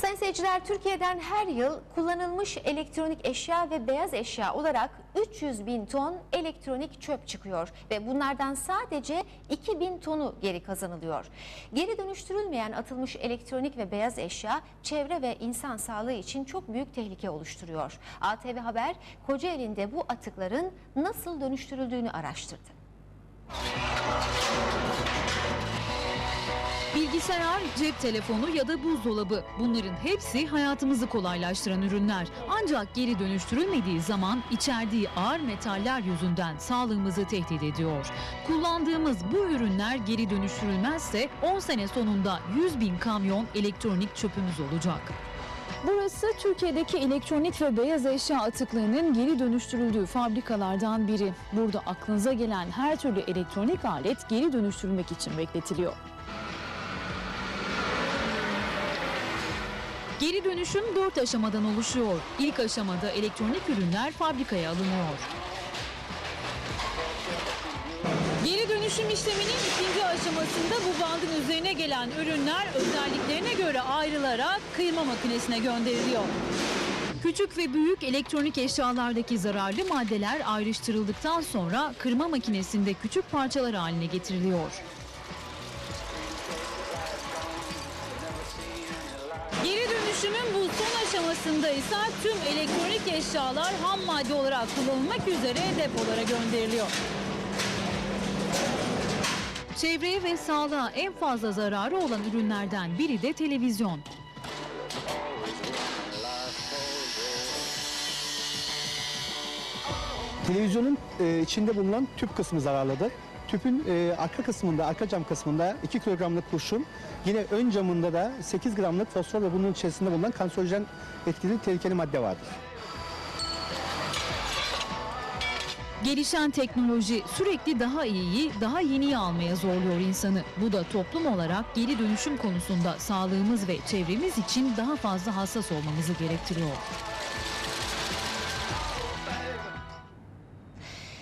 Sayın seyirciler Türkiye'den her yıl kullanılmış elektronik eşya ve beyaz eşya olarak 300 bin ton elektronik çöp çıkıyor ve bunlardan sadece 2000 tonu geri kazanılıyor. Geri dönüştürülmeyen atılmış elektronik ve beyaz eşya çevre ve insan sağlığı için çok büyük tehlike oluşturuyor. ATV Haber Kocaeli'nde bu atıkların nasıl dönüştürüldüğünü araştırdı. Bilgisayar, cep telefonu ya da buzdolabı bunların hepsi hayatımızı kolaylaştıran ürünler. Ancak geri dönüştürülmediği zaman içerdiği ağır metaller yüzünden sağlığımızı tehdit ediyor. Kullandığımız bu ürünler geri dönüştürülmezse 10 sene sonunda 100 bin kamyon elektronik çöpümüz olacak. Burası Türkiye'deki elektronik ve beyaz eşya atıklarının geri dönüştürüldüğü fabrikalardan biri. Burada aklınıza gelen her türlü elektronik alet geri dönüştürülmek için bekletiliyor. Geri dönüşüm 4 aşamadan oluşuyor. İlk aşamada elektronik ürünler fabrikaya alınıyor. Geri dönüşüm işleminin ikinci aşamasında bu bandın üzerine gelen ürünler özelliklerine göre ayrılarak kıyma makinesine gönderiliyor. Küçük ve büyük elektronik eşyalardaki zararlı maddeler ayrıştırıldıktan sonra kırma makinesinde küçük parçalar haline getiriliyor. Aşamasında ise tüm elektronik eşyalar ham madde olarak kullanılmak üzere depolara gönderiliyor. Çevreye ve sağlığa en fazla zararı olan ürünlerden biri de televizyon. Televizyonun e, içinde bulunan tüp kısmı zararlıdır. Tüpün e, arka kısmında, arka cam kısmında 2 kilogramlık kurşun, yine ön camında da 8 gramlık fosfor ve bunun içerisinde bulunan kanserojen etkili tehlikeli madde vardır. Gelişen teknoloji sürekli daha iyiyi, daha yeniyi almaya zorluyor insanı. Bu da toplum olarak geri dönüşüm konusunda sağlığımız ve çevremiz için daha fazla hassas olmamızı gerektiriyor.